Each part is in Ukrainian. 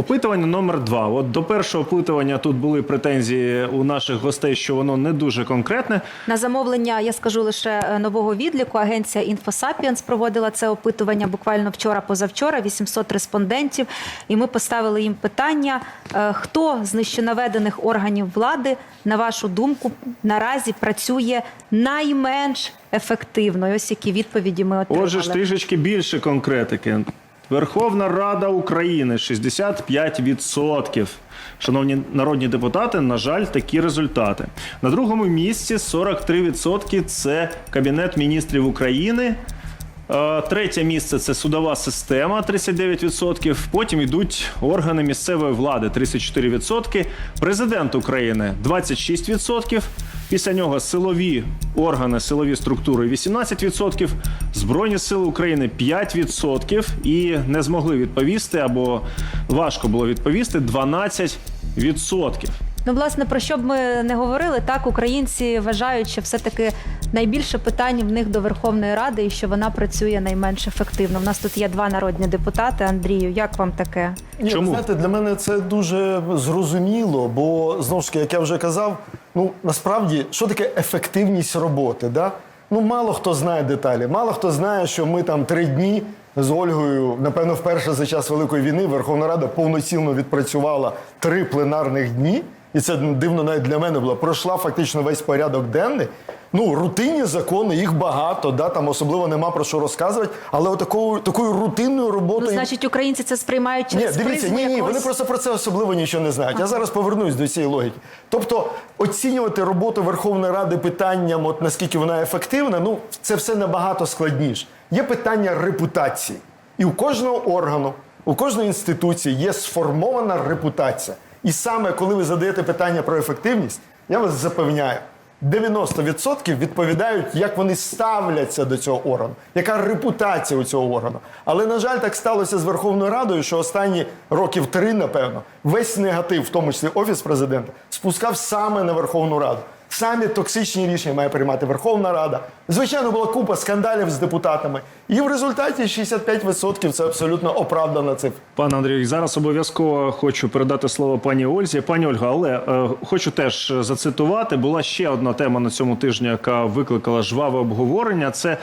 Опитування номер два. От до першого опитування тут були претензії у наших гостей, що воно не дуже конкретне. На замовлення я скажу лише е, нового відліку. Агенція InfoSapiens проводила це опитування буквально вчора, позавчора, 800 респондентів. І ми поставили їм питання: е, хто з нижченаведених органів влади, на вашу думку, наразі працює найменш ефективно? І ось які відповіді ми отримали. Отже ж трішечки більше конкретики. Верховна Рада України 65%. Шановні народні депутати, на жаль, такі результати. На другому місці 43% це Кабінет міністрів України. Е, Третє місце це судова система 39%. Потім йдуть органи місцевої влади 34%. Президент України 26%. Після нього силові органи, силові структури 18%, Збройні сили України 5% і не змогли відповісти або важко було відповісти 12%. Ну, власне, про що б ми не говорили, так українці вважають, що все-таки найбільше питань в них до Верховної Ради і що вона працює найменш ефективно. У нас тут є два народні депутати. Андрію, як вам таке? Ні, Чому? знаєте, для мене це дуже зрозуміло, бо знову ж таки, як я вже казав, ну насправді, що таке ефективність роботи? Да? Ну, мало хто знає деталі, мало хто знає, що ми там три дні з Ольгою, напевно, вперше за час Великої війни Верховна Рада повноцінно відпрацювала три пленарних дні. І це дивно навіть для мене було. Пройшла фактично весь порядок денний. Ну, рутинні закони, їх багато, да, там особливо нема про що розказувати. Але отакою такою рутинною роботою. Ну, значить, українці це сприймають через Ні, дивіться, ні, ні, якогось- вони просто про це особливо нічого не знають. Я зараз повернусь до цієї логіки. Тобто, оцінювати роботу Верховної Ради питанням, от наскільки вона ефективна, ну це все набагато складніше. Є питання репутації. І у кожного органу, у кожної інституції є сформована репутація. І саме коли ви задаєте питання про ефективність, я вас запевняю. 90% відповідають, як вони ставляться до цього органу, яка репутація у цього органу. Але на жаль, так сталося з Верховною Радою, що останні років три, напевно, весь негатив, в тому числі офіс президента, спускав саме на Верховну Раду. Самі токсичні рішення має приймати Верховна Рада. Звичайно, була купа скандалів з депутатами, і в результаті 65% це абсолютно оправдана цифра. Пане Андрію, зараз обов'язково хочу передати слово пані Ользі. Пані Ольга, але е, хочу теж зацитувати. Була ще одна тема на цьому тижні, яка викликала жваве обговорення. Це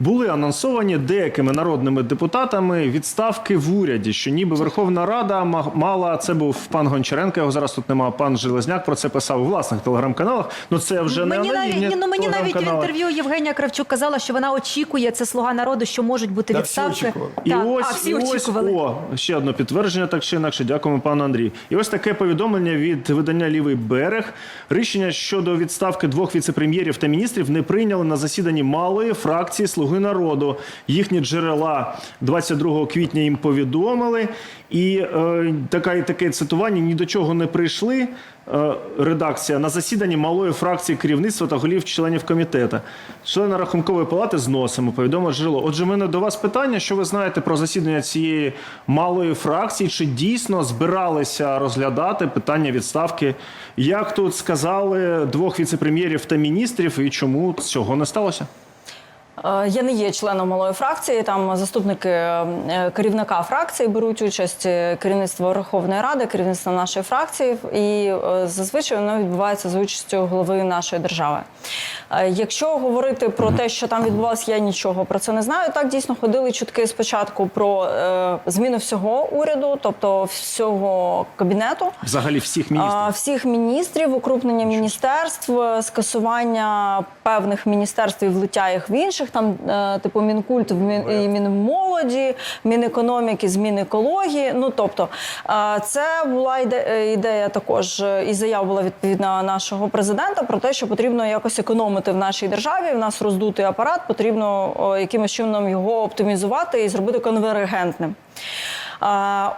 були анонсовані деякими народними депутатами відставки в уряді, що ніби Верховна Рада ма- мала це був пан Гончаренко. Його зараз тут немає. Пан Железняк про це писав у власних телеграм-каналах. Ну це вже не Мені навіть, ні, ну, мені навіть в інтерв'ю Євгенія Кравчук казала, що вона очікує це слуга народу, що можуть бути Та відставки. І Так, ось, а всі і ось о, ще одне підтвердження, так чи інакше. Дякуємо, пану Андрію. І ось таке повідомлення від видання Лівий берег. Рішення щодо відставки двох віцепрем'єрів та міністрів не прийняли на засіданні малої фракції Слуги народу. Їхні джерела 22 квітня їм повідомили. І е, така, таке цитування ні до чого не прийшли. Е, редакція на засіданні малої фракції керівництва та голів членів комітету. Члени рахункової палати зносимо, повідомив джерело. Отже, мене до вас питання, що ви знаєте про засідання цієї малої фракції? Чи дійсно збиралися розглядати питання відставки? Як тут сказали двох віцепрем'єрів та міністрів, і чому цього не сталося? Е, Я не є членом малої фракції. Там заступники е, керівника фракції беруть участь е, керівництво Верховної Ради, керівництво нашої фракції, і зазвичай воно відбувається за участю голови нашої держави. Якщо говорити про те, що там відбувалося, я нічого про це не знаю. Так дійсно ходили чутки спочатку про зміну всього уряду, тобто всього кабінету. Взагалі всіх міністрів? Всіх міністрів, укрупнення міністерств, скасування певних міністерств і влиття їх в інших, там е, типу Мінкульт в і Мінмолоді, Мінекономіки, з Мінекології. Ну тобто е, це була е, ідея також і заява була відповідна нашого президента про те, що потрібно якось економити в нашій державі. В нас роздутий апарат, потрібно якимось чином його оптимізувати і зробити конвергентним.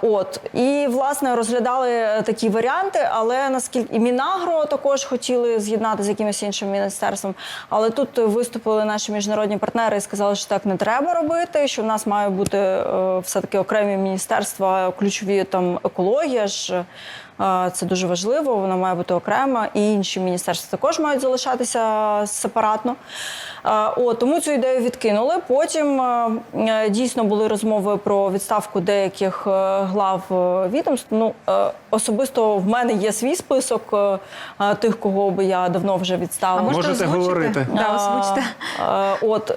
От і власне розглядали е, такі варіанти, але наскільки і Мінагро також хотіли з'єднати з якимось іншим міністерством. Але тут виступили наші міжнародні партнери і сказали, що так не треба робити. Що в нас має бути е, все таки окремі міністерства, ключові там екологія ж. е, Це дуже важливо, вона має бути окрема, і інші міністерства також мають залишатися сепаратно. От, тому цю ідею відкинули. Потім е, дійсно були розмови про відставку деяких е, глав е, відомств. Ну особисто в мене є свій список тих, кого би я давно вже А відставила. можете Можете озвучити? говорити. Да, озвучте. От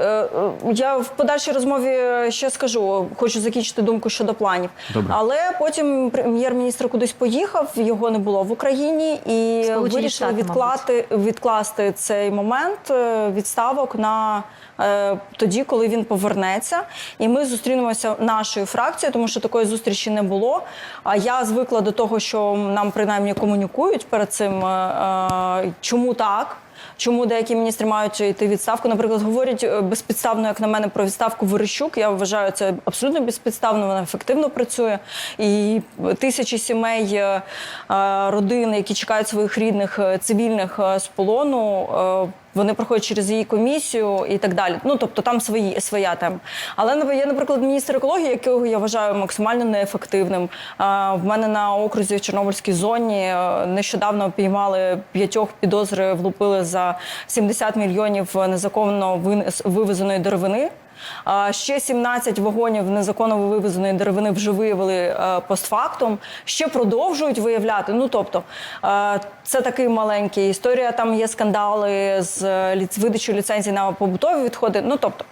я в подальшій розмові ще скажу, хочу закінчити думку щодо планів. Добре. Але потім прем'єр-міністр кудись поїхав, його не було в Україні, і Сполучені вирішили Штати, відклати, відкласти цей момент відставок на е, тоді, коли він повернеться. І ми зустрінемося нашою фракцією, тому що такої зустрічі не було. А я звикла до того, що нам принаймні комунікують перед цим, е, е, чому так. Чому деякі міністри мають йти відставку? Наприклад, говорять е, безпідставно, як на мене, про відставку Верещук. Я вважаю це абсолютно безпідставно. Вона ефективно працює. І тисячі сімей е, е, родин, які чекають своїх рідних цивільних з полону. Вони проходять через її комісію і так далі. Ну тобто там свої своя тема. Але є, наприклад, міністр екології, якого я вважаю максимально неефективним. В мене на окрузі в Чорнобильській зоні е, нещодавно піймали п'ятьох підозри, влупили за 70 мільйонів незаконно вивезеної деревини. Ще 17 вагонів незаконно вивезеної деревини вже виявили е, постфактум. Ще продовжують виявляти. Ну тобто, е, це такий маленький історія. Там є скандали з е, ліц- ліцензій на побутові відходи. Ну тобто,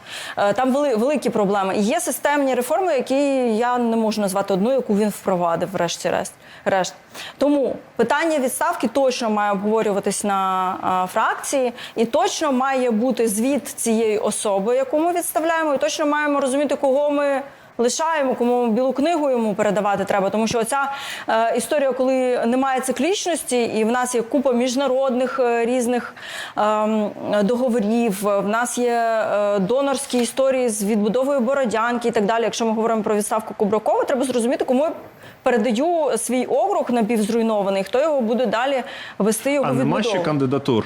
там вели, великі проблеми. Є системні реформи, які я не можу назвати одну, яку він впровадив, врешті-решт. Решт. Тому питання відставки точно має обговорюватись на фракції, і точно має бути звіт цієї особи, яку ми відставляємо, і точно маємо розуміти, кого ми. Лишаємо, кому білу книгу йому передавати треба, тому що оця е, історія, коли немає циклічності, і в нас є купа міжнародних е, різних ем, договорів. В нас є е, донорські історії з відбудовою Бородянки і так далі. Якщо ми говоримо про відставку Кубракова, треба зрозуміти, кому я передаю свій округ напівзруйнований, хто його буде далі вести його А нема ще кандидатур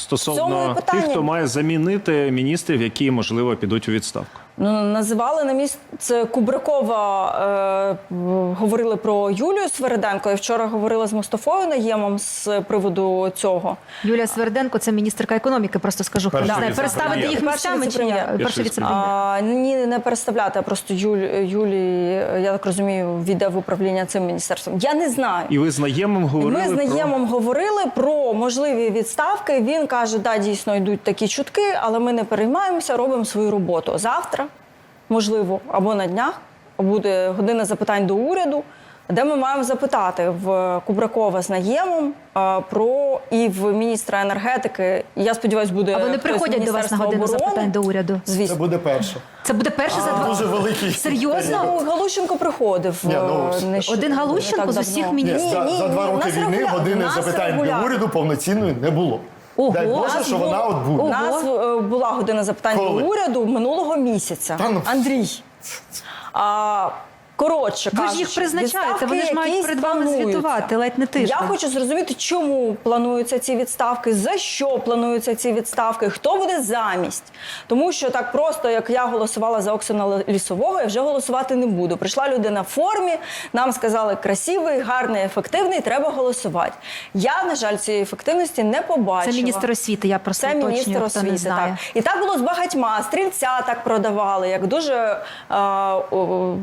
стосовно тих, хто має замінити міністрів, які можливо підуть у відставку. Ну, називали на місце Кубракова, е, говорили про Юлію Свериденко. Я вчора говорила з Мустафою Наємом з приводу цього. Юлія Сверденко, це міністерка економіки. Просто скажу, хто не знає. Переставити їх місцями чи ні? Перший віце-прем'єр. Ні, не переставляти, а просто Юль, Юлії, я так розумію, війде в управління цим міністерством. Я не знаю. І ви з наємом говорили ми з про... Говорили про можливі відставки. Він каже, да, дійсно йдуть такі чутки, але ми не переймаємося, робимо свою роботу. Завтра, можливо, або на днях буде година запитань до уряду, де ми маємо запитати в Кубракова з Наємом про і в міністра енергетики. Я сподіваюся, буде А вони приходять до вас на годину оборони. запитань до уряду. Звісно, Це буде перше. Це буде перше за два Дуже великий. серйозно. Ну, Галущенко приходив. Ні, ну, е, Один Галущенко з усіх міністрів? Ні, за, ні, за два ні, роки війни години запитань до уряду повноцінної не було. Ого. Дай Боже, що вона от буде. У нас е, була година запитань Коли? до уряду минулого місяця. Та ну. Андрій. А, коротше Ви ж їх призначаєте, вони ж мають перед вами звітувати, ледь не тиждень. Я хочу зрозуміти, чому плануються ці відставки, за що плануються ці відставки, хто буде замість. Тому що так просто, як я голосувала за Оксана Лісового, я вже голосувати не буду. Прийшла людина в формі, нам сказали красивий, гарний, ефективний, треба голосувати. Я, на жаль, цієї ефективності не побачила. Це міністр освіти, я просто Це уточнюю, міністр освіти. Так. І так було з багатьма. Стрільця так продавали, як дуже е, о,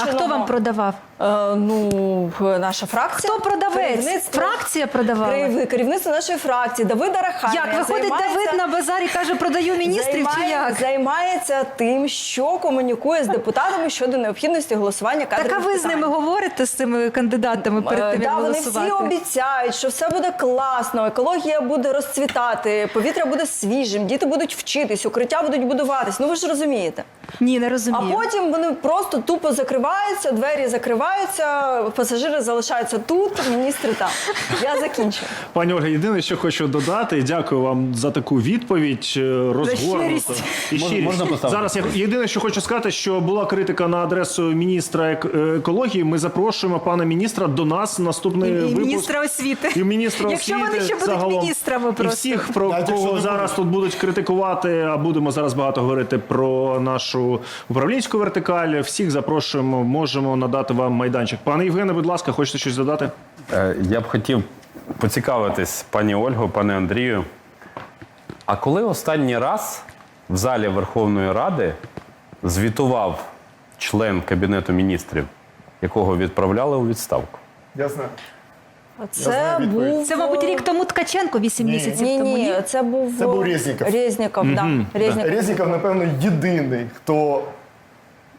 А хто вам продавав? Е, ну, наша фракція. Хто продавець? Керівництво- Фракція продавала? Керів- Керівництво нашої фракції, Давида Раханя. Як виходить Давид на базар і каже, продаю міністрів чи як? Займається тим, що комунікує з депутатами щодо необхідності голосування кадрів. Так а ви з ними говорите з цими кандидатами перед тим, як Е, вони голосувати? всі обіцяють, що все буде класно, екологія буде розцвітати, повітря буде свіжим, діти будуть вчитись, укриття будуть будуватись. Ну ви ж розумієте. Ні, не А потім вони просто тупо закриваються, двері закриваються, пасажири залишаються тут, міністри там. Я закінчую. Пані Ольга, єдине, що хочу додати, дякую вам за таку відповідь е, розгорнуту. щирість. І Можна- щирість. можна поставити? Зараз я єдине, що хочу сказати, що була критика на адресу міністра ек- екології. Ми запрошуємо пана міністра до нас в наступний І, і випуск. міністра освіти. І міністра Якщо освіти вони ще будуть загалом. міністрами І просто. всіх, про Навіть якщо кого не зараз тут будуть критикувати, а будемо зараз багато говорити про нашу управлінську вертикаль. Всіх запрошуємо, можемо надати вам майданчик. Пане Євгене, будь ласка, хочете щось додати? Е, Я б хотів поцікавитись, пані Ольго, пане Андрію. А коли останній раз в залі Верховної Ради звітував член Кабінету міністрів, якого відправляли у відставку. Я знаю. Це знаю відповідь. був Це, мабуть, рік тому Ткаченко, 8 місяців Ні, тому. ні, це був Це був Резніков. Резніков, да. Резніков. Резніков, напевно, єдиний, хто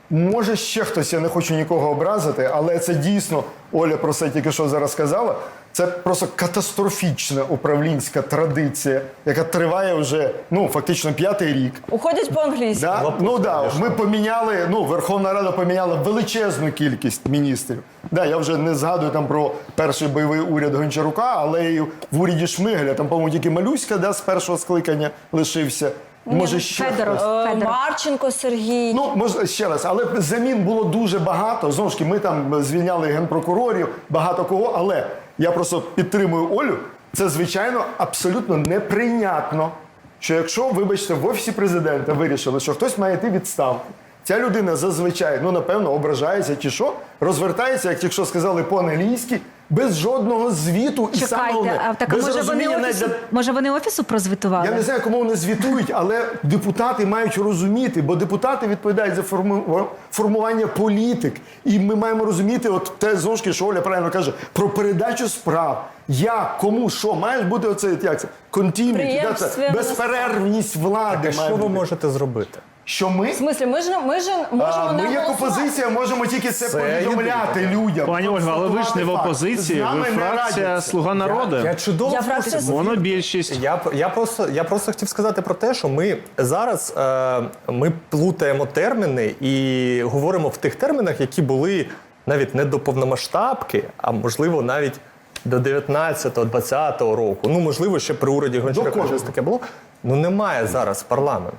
може ще хтось, я не хочу нікого образити, але це дійсно Оля про це тільки що зараз сказала. Це просто катастрофічна управлінська традиція, яка триває вже ну фактично п'ятий рік. Уходять по-англійськи. Да? Ну да, ми поміняли. Ну, Верховна Рада поміняла величезну кількість міністрів. Да, я вже не згадую там про перший бойовий уряд Гончарука, але і в уряді Шмигаля там, по-моєму, тільки Малюська да, з першого скликання лишився. Може, ще Федоров. хтось. Е, Федоров. Марченко Сергій. Ну, може, ще раз, але замін було дуже багато. Знову ж таки, ми там звільняли генпрокурорів, багато кого. Але я просто підтримую Олю. Це, звичайно, абсолютно неприйнятно, що якщо, вибачте, в офісі президента вирішили, що хтось має йти відставку, ця людина зазвичай, ну напевно, ображається чи що, розвертається, як якщо сказали по-англійськи, без жодного звіту і саме головне, а так без може вони, розуміння навіть офісу, для може вони офісу прозвітували? я не знаю, кому вони звітують, але депутати мають розуміти, бо депутати відповідають за форму- формування політик. І ми маємо розуміти, от те знову ж таки, що Оля правильно каже, про передачу справ. Як, кому, що, має бути оце, як це, continuity, да, це, безперервність влади. Так, має що ви бути. можете зробити? Що ми? В смислі, ми ж ми ж можемо А, не ми як голосувати. опозиція можемо тільки це, Це повідомляти людям. Пані Ольга, але ви ж не в опозиції. Ви фракція. Слуга народу. Я чудово Я в курсі. фракція Монобільшість. Я, я, просто, я просто хотів сказати про те, що ми зараз е, ми плутаємо терміни і говоримо в тих термінах, які були навіть не до повномасштабки, а можливо навіть до 19-20 року. Ну, можливо, ще при уряді Гончарука щось таке було. Ну немає зараз парламенту.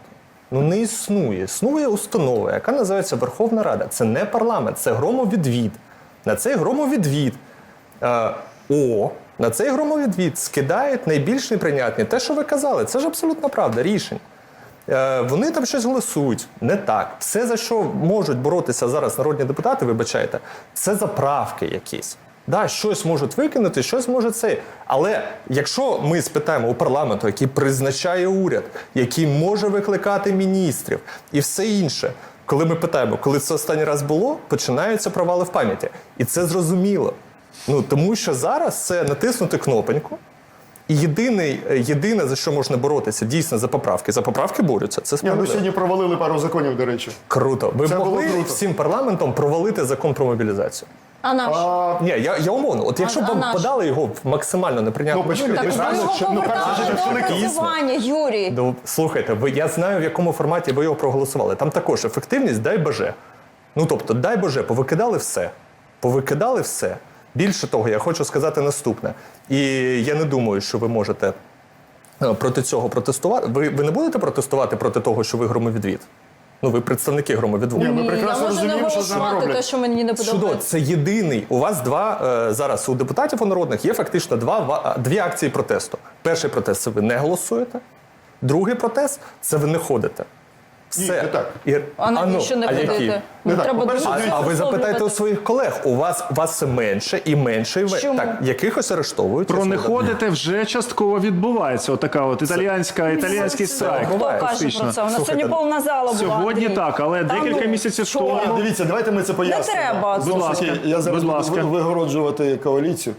Ну не існує. Існує установа, яка називається Верховна Рада. Це не парламент, це громовідвід. На цей громовідвід е, О, на цей громовідвід скидають найбільш неприйнятні. Те, що ви казали, це ж абсолютно правда, рішень. Е, вони там щось голосують. Не так. Все, за що можуть боротися зараз народні депутати, вибачайте, це за правки якісь. Да, щось можуть викинути, щось може це. Але якщо ми спитаємо у парламенту, який призначає уряд, який може викликати міністрів і все інше, коли ми питаємо, коли це останній раз було, починаються провали в пам'яті. І це зрозуміло. Ну тому що зараз це натиснути кнопоньку. І єдиний, е, єдине, за що можна боротися, дійсно за поправки. За поправки борються. Це Ні, ну справедливо. сьогодні провалили пару законів, до речі. Круто. Ви Це могли круто. всім парламентом провалити закон про мобілізацію? А наш? А, Ні, я, я умовно. От якщо б а вам наш? подали його в максимально неприйнятну Ну, почекайте, так знаєте, його що, ну, перше, повертали що до великий опрацювання, Юрій. Ну, слухайте, ви я знаю, в якому форматі ви його проголосували. Там також ефективність, дай боже. Ну тобто, дай боже, повикидали все. Повикидали все. Більше того, я хочу сказати наступне. І я не думаю, що ви можете е, проти цього протестувати. Ви, ви не будете протестувати проти того, що ви громовідвід? Ну, ви представники громовідводу. Ні, ми прекрасно можу не розуміємо, що з нами роблять. те, що мені не подобається. Чудо, це єдиний. У вас два е, зараз у депутатів у народних є фактично два ва- дві акції протесту. Перший протест це ви не голосуєте. Другий протест це ви не ходите. Ні, Все. не так. І- А навіщо ну, не а які? ходити? Не Ну, так. Треба По-перше, дуже А, а ви запитайте у своїх колег. У вас вас менше і менше. і. Чому? Так, якихось арештовують. Про не ходите вже частково відбувається. Отака от італійська, італійський сайт. Хто буває, каже фактично. про це? У нас Слухайте, сьогодні повна зала була, Сьогодні Андрій. так, але Та декілька ну, місяців що? тому. Ні, дивіться, давайте ми це пояснимо. треба. Знову ж Будь ласка, я зараз будь буду ласка. вигороджувати коаліцію.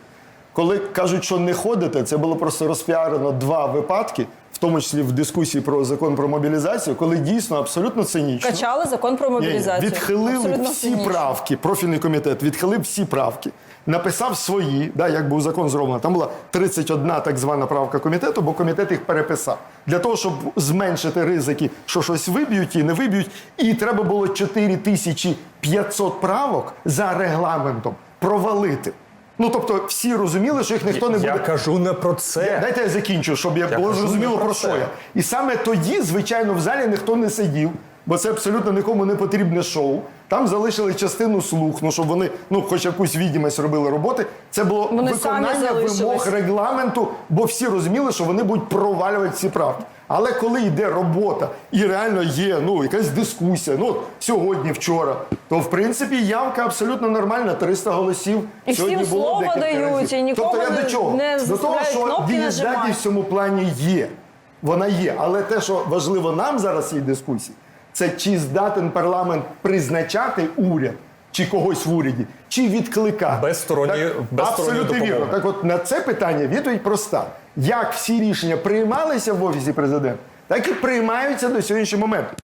Коли кажуть, що не ходите, це було просто розпіарено два випадки, в тому числі в дискусії про закон про мобілізацію, коли дійсно абсолютно цинічно. Качали закон про Ні, ні, мобілізацію. Відхилили Абсолютно всі цинічно. правки. Профільний комітет відхилив всі правки. Написав свої, да, як був закон зроблено. Там була 31 так звана правка комітету, бо комітет їх переписав. Для того, щоб зменшити ризики, що щось виб'ють і не виб'ють. І треба було 4500 правок за регламентом провалити. Ну тобто всі розуміли, що їх ніхто не буде. Я кажу не про це. Дайте я закінчу, щоб я, Я було зрозуміло про про що я. І саме тоді, звичайно, в залі ніхто не сидів, бо це абсолютно нікому не потрібне шоу. Там залишили частину слух, ну щоб вони ну хоч якусь відомість робили роботи. Це було Вони виконання вимог регламенту, бо всі розуміли, що вони будуть провалювати ці правки. Але коли йде робота і реально є ну якась дискусія, ну сьогодні, вчора, то в принципі явка абсолютно нормальна, 300 голосів. І Сьогодні всім було слово дають, разів. і нікого тобто я до чого? не до того, що дієздатність в цьому плані є. Вона є. Але те, що важливо нам зараз в цій дискусії, це чи здатен парламент призначати уряд чи когось в уряді, чи відкликати. Без сторонньої- без Абсолютно вірно. Так от на це питання відповідь проста. Як всі рішення приймалися в Офісі президента, так і приймаються до сьогоднішнього моменту.